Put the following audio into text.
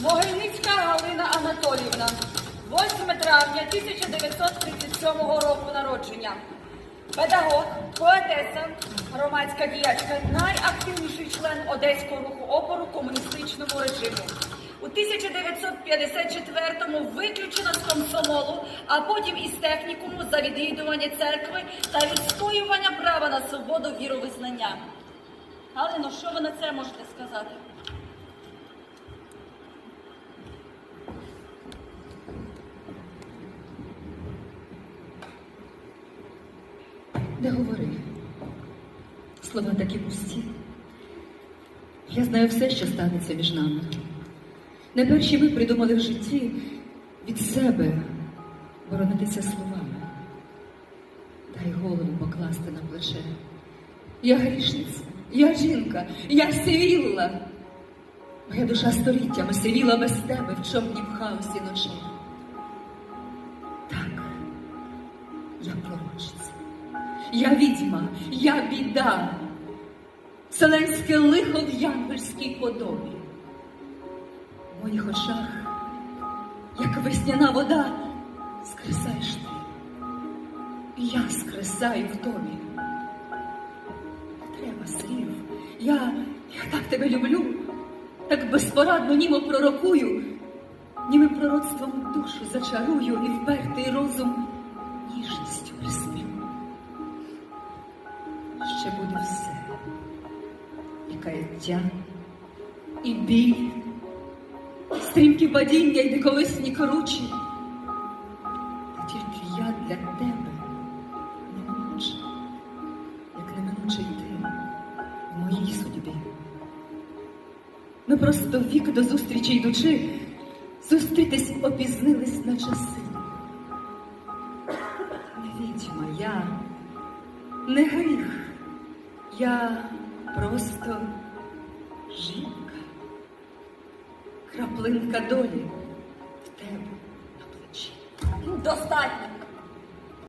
Могильницька Галина Анатоліївна, 8 травня 1937 року народження. Педагог, поетеса, громадська діячка, найактивніший член Одеського руху опору комуністичному режиму. У 1954-му виключена з комсомолу, а потім із технікуму за відвідування церкви та відстоювання права на свободу віровизнання. Галино, що ви на це можете сказати? Не говори. Слова такі пусті. Я знаю все, що станеться між нами. Не перші ми придумали в житті від себе боронитися словами. Дай голову покласти на плече. Я грішниця, я жінка, я сивілла. Моя душа століттями сивіла без тебе в чорнім хаосі ночей. Так, я пророчиця. Я відьма, я біда, вселенське лихо в янгольській подобі. В моїх очах, як весняна вода, скресаєш ти. І я скресаю в тобі. Треба слів. Я, я так тебе люблю, так безпорадно німо пророкую, німим пророцтвом душу зачарую і впертий розум ніжністю присплю ще буде все. І каяття, і біль, стрімкі падіння, і диковисні кручі. Та тільки я для тебе неминуча, як неминучий ти в моїй судьбі. Ми просто вік до зустрічі йдучи, зустрітись опізнились на часи. Не відьма я, не гріх. Я просто жінка, краплинка долі в тебе на плечі. Достатньо.